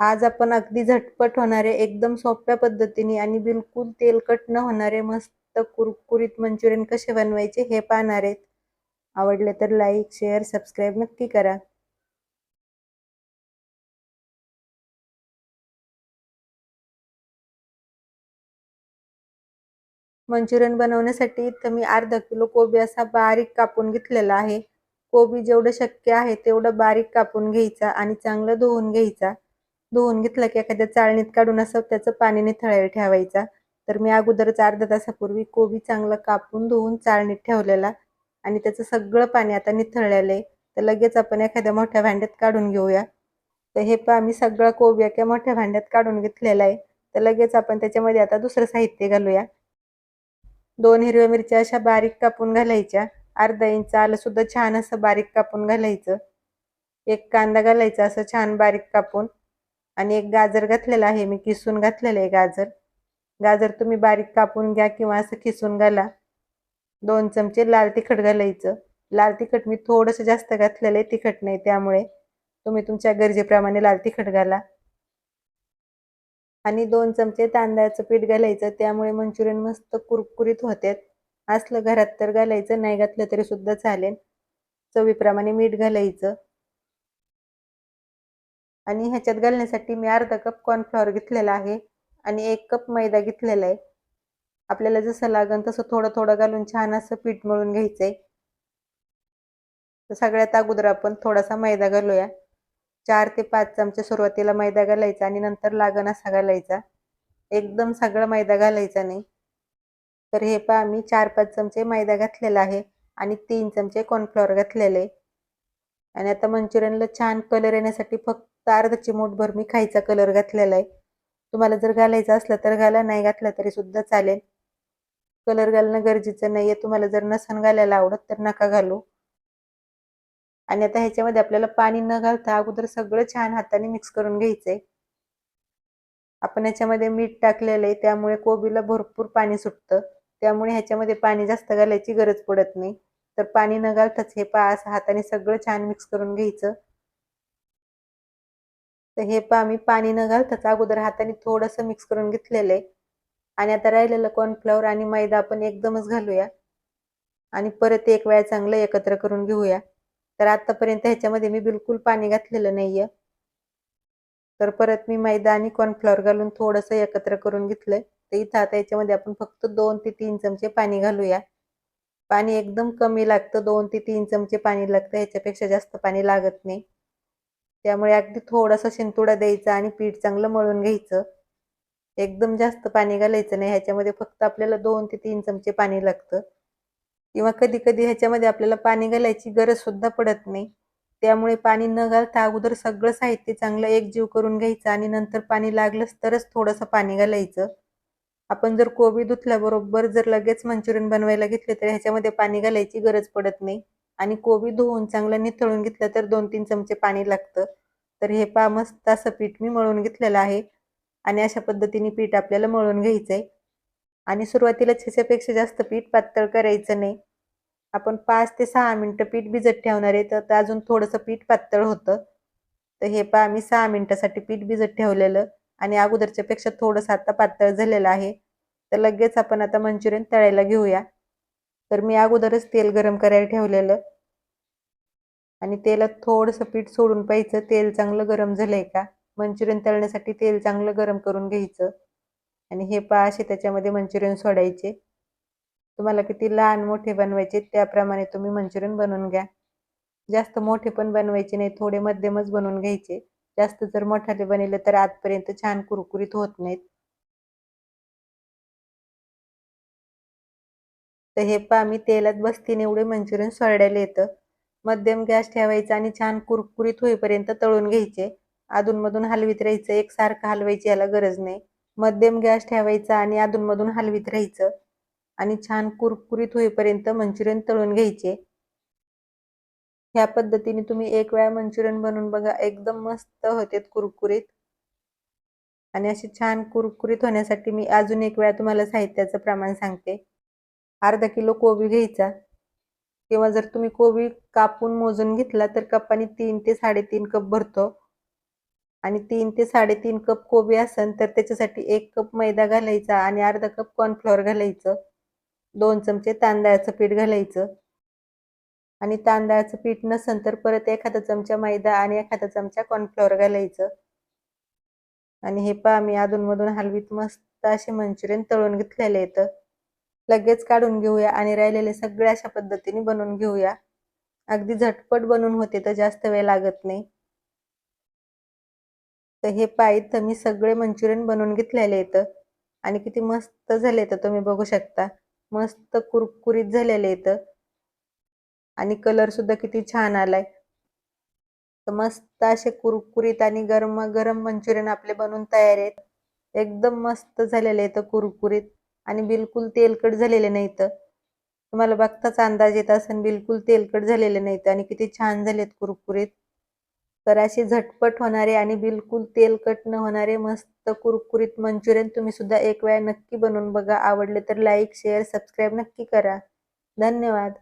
आज आपण अगदी झटपट होणारे एकदम सोप्या पद्धतीने आणि बिलकुल तेलकट न होणारे मस्त कुरकुरीत मंचुरियन कसे बनवायचे हे पाहणार आहेत. आवडले तर लाईक शेअर सबस्क्राईब नक्की करा. मंचुरियन बनवण्यासाठी इथं मी अर्धा किलो कोबी असा बारीक कापून घेतलेला आहे. कोबी जेवढं शक्य आहे तेवढं बारीक कापून घ्यायचा आणि चांगलं धुवून घ्यायचा. धुवून घेतलं की एखाद्या चाळणीत काढून असं त्याचं पाणी निथळायला ठेवायचा. तर मी अगोदरच अर्धा तासापूर्वी कोबी चांगलं कापून धुवून चाळणीत ठेवलेला आणि त्याचं सगळं पाणी आता निथळलेलं आहे. तर लगेच आपण एखाद्या मोठ्या भांड्यात काढून घेऊया. तर हे पण आम्ही सगळं कोबी एका मोठ्या भांड्यात काढून घेतलेलं आहे. तर लगेच आपण त्याच्यामध्ये आता दुसरं साहित्य घालूया. दोन हिरव्या मिरच्या अशा बारीक कापून घालायच्या. अर्धा इंच आलं सुद्धा छान असं बारीक कापून घालायचं. एक कांदा घालायचा असं छान बारीक कापून. आणि एक गाजर घातलेला आहे मी किसून घातलेलं आहे गाजर. गाजर तुम्ही बारीक कापून घ्या किंवा असं किसून घाला. दोन चमचे लाल तिखट घालायचं. लाल तिखट मी थोडंसं जास्त घातलेलं आहे तिखट नाही त्यामुळे. तुम्ही तुमच्या गरजेप्रमाणे लाल तिखट घाला. आणि दोन चमचे तांदळाचं पीठ घालायचं त्यामुळे मंचुरियन मस्त कुरकुरीत होतात असलं घरात तर घालायचं नाही घातलं तरी सुद्धा चालेल. चवीप्रमाणे मीठ घालायचं. आणि ह्याच्यात घालण्यासाठी मी अर्धा कप कॉर्नफ्लॉवर घेतलेला आहे आणि एक कप मैदा घेतलेला आहे. आपल्याला जसं लागन तसं थोडं थोडं घालून छान असं पीठ मळून घ्यायचंय. तर सगळ्यात अगोदर आपण थोडासा मैदा घालूया. चार ते पाच चमचे सुरुवातीला मैदा घालायचा आणि नंतर लागण असा घालायचा. एकदम सगळा मैदा घालायचा नाही. तर हे पहा मी चार पाच चमचे मैदा घातलेला आहे आणि तीन चमचे कॉर्नफ्लॉवर घातलेले. आणि आता मंचुरियनला छान कलर येण्यासाठी फक्त अर्धा चिमूटभर मी खायचा कलर घातलेला आहे. तुम्हाला जर घालायचा असलं तर घाला नाही घातलं तरी सुद्धा चालेल. कलर घालणं गरजेचं नाही आहे तुम्हाला जर नसन घालायला आवडत तर नका घालू. आणि आता ह्याच्यामध्ये आपल्याला पाणी न घालता अगोदर सगळं छान हाताने मिक्स करून घ्यायचंय. आपण ह्याच्यामध्ये मीठ टाकलेलं आहे. त्यामुळे कोबीला भरपूर पाणी सुटतं. त्यामुळे ह्याच्यामध्ये पाणी जास्त घालायची गरज पडत नाही. तर पाणी न घालताच हे पा असं हाताने सगळं छान मिक्स करून घ्यायचं. तर हे पा मी पाणी न घालताच अगोदर हाताने थोडंसं मिक्स करून घेतलेलं आहे. आणि आता राहिलेलं कॉर्नफ्लॉवर आणि मैदा आपण एकदमच घालूया. आणि परत एक वेळा चांगलं एकत्र करून घेऊया. तर आतापर्यंत ह्याच्यामध्ये मी बिलकुल पाणी घातलेलं नाहीये. तर परत मी मैदा आणि कॉर्नफ्लॉवर घालून थोडंसं एकत्र करून घेतलंय. तर इथं आता याच्यामध्ये आपण फक्त दोन ते तीन चमचे पाणी घालूया. पाणी एकदम कमी लागतं दोन ते तीन चमचे पाणी लागतं ह्याच्यापेक्षा जास्त पाणी लागत नाही. त्यामुळे अगदी थोडासा शिंतोडा द्यायचा आणि पीठ चांगलं मळून घ्यायचं. एकदम जास्त पाणी घालायचं नाही. ह्याच्यामध्ये फक्त आपल्याला दोन ते तीन चमचे पाणी लागतं. किंवा कधी कधी ह्याच्यामध्ये आपल्याला पाणी घालायची गरज सुद्धा पडत नाही. त्यामुळे पाणी न घालता अगोदर सगळं साहित्य चांगलं एकजीव करून घ्यायचं आणि नंतर पाणी लागलंच तरच थोडंसं पाणी घालायचं. आपण जर कोबी धुतल्याबरोबर जर लगेच मंचुरियन बनवायला घेतले तर ह्याच्यामध्ये पाणी घालायची गरज पडत नाही. आणि कोबी धुवून चांगलं निथळून घेतलं तर दोन तीन चमचे पाणी लागतं. तर हे पा मस्त असं पीठ मी मळून घेतलेलं आहे. आणि अशा पद्धतीने पीठ आपल्याला मळून घ्यायचं आहे आणि सुरुवातीला ह्याच्यापेक्षा जास्त पीठ पातळ करायचं नाही. आपण पाच ते सहा मिनटं पीठ भिजत ठेवणार आहे तर अजून थोडंसं पीठ पातळ होतं. तर हे पा आम्ही सहा मिनटासाठी पीठ भिजत ठेवलेलं आणि अगोदरच्या पेक्षा थोडंसं आता पातळ झालेलं आहे. तर लगेच आपण आता मंचुरियन तळायला घेऊया. तर मी अगोदरच तेल गरम करायला ठेवलेलं. आणि तेलात थोडंसं पीठ सोडून पाहिजे तेल चांगलं गरम झालंय का? मंचुरियन तळण्यासाठी तेल चांगलं गरम करून घ्यायचं. आणि हे पा असे त्याच्यामध्ये मंचुरियन सोडायचे. तुम्हाला किती लहान मोठे बनवायचे त्याप्रमाणे तुम्ही मंचुरियन बनवून घ्या. जास्त मोठे पण बनवायचे नाही थोडे मध्यमच बनवून घ्यायचे. जास्त जर मोठाले बनवले तर आजपर्यंत छान कुरकुरीत होत नाहीत. तर हे पा मी तेलात बसतीने एवढे मंचुरियन सोडायला येतं. मध्यम गॅस ठेवायचा आणि छान कुरकुरीत होईपर्यंत तळून घ्यायचे. अधूनमधून हलवीत राहायचं एकसारखं हलवायची याला गरज नाही. मध्यम गॅस ठेवायचा आणि अधूनमधून हलवीत राहायचं. आणि छान कुरकुरीत होईपर्यंत मंचुरियन तळून घ्यायचे. ह्या पद्धतीने तुम्ही एक वेळा मंचुरियन बनवून बघा एकदम मस्त होते कुरकुरीत. आणि असे छान कुरकुरीत होण्यासाठी मी अजून एक वेळा तुम्हाला साहित्याचं प्रमाण सांगते. अर्धा किलो कोबी घ्यायचा. किंवा जर तुम्ही कोबी कापून मोजून घेतला तर कपाने तीन ते साडेतीन कप भरतो. आणि तीन ते साडेतीन कप कोबी असेल तर त्याच्यासाठी एक कप मैदा घालायचा आणि अर्धा कप कॉर्नफ्लॉवर घालायचं. दोन चमचे तांदळाचं पीठ घालायचं. आणि तांदळाचं पीठ नसेल तर परत एखादा चमचा मैदा आणि एखादा चमचा कॉर्नफ्लॉवर घालायचं. आणि हे पहा मी अधूनमधून हलवीत मस्त असे मंचुरियन तळून घेतलेले आहेत. लगेच काढून घेऊया आणि राहिलेले सगळ्या अशा पद्धतीने बनवून घेऊया. अगदी झटपट बनवून होते तर जास्त वेळ लागत नाही. तर हे पाय तर मी सगळे मंचुरियन बनवून घेतलेले आहेत. आणि किती मस्त झाले तर तुम्ही बघू शकता. मस्त कुरकुरीत झालेले आहेत. आणि कलर सुद्धा किती छान आलाय. तर मस्त असे कुरकुरीत आणि गरम गरम मंचुरियन आपले बनवून तयार आहेत. एकदम मस्त झालेले आहेत कुरकुरीत. आणि बिलकुल तेलकट झालेले नाहीत. तुम्हाला बघताच अंदाज येत असेल बिलकुल तेलकट झालेले नाहीत आणि किती छान झालेत कुरकुरीत. तर असे झटपट होणारे आणि बिलकुल तेलकट न होणारे मस्त कुरकुरीत मंचुरियन तुम्ही सुद्धा एक वेळा नक्की बनवून बघा. आवडले तर लाईक शेअर सबस्क्राईब नक्की करा. धन्यवाद.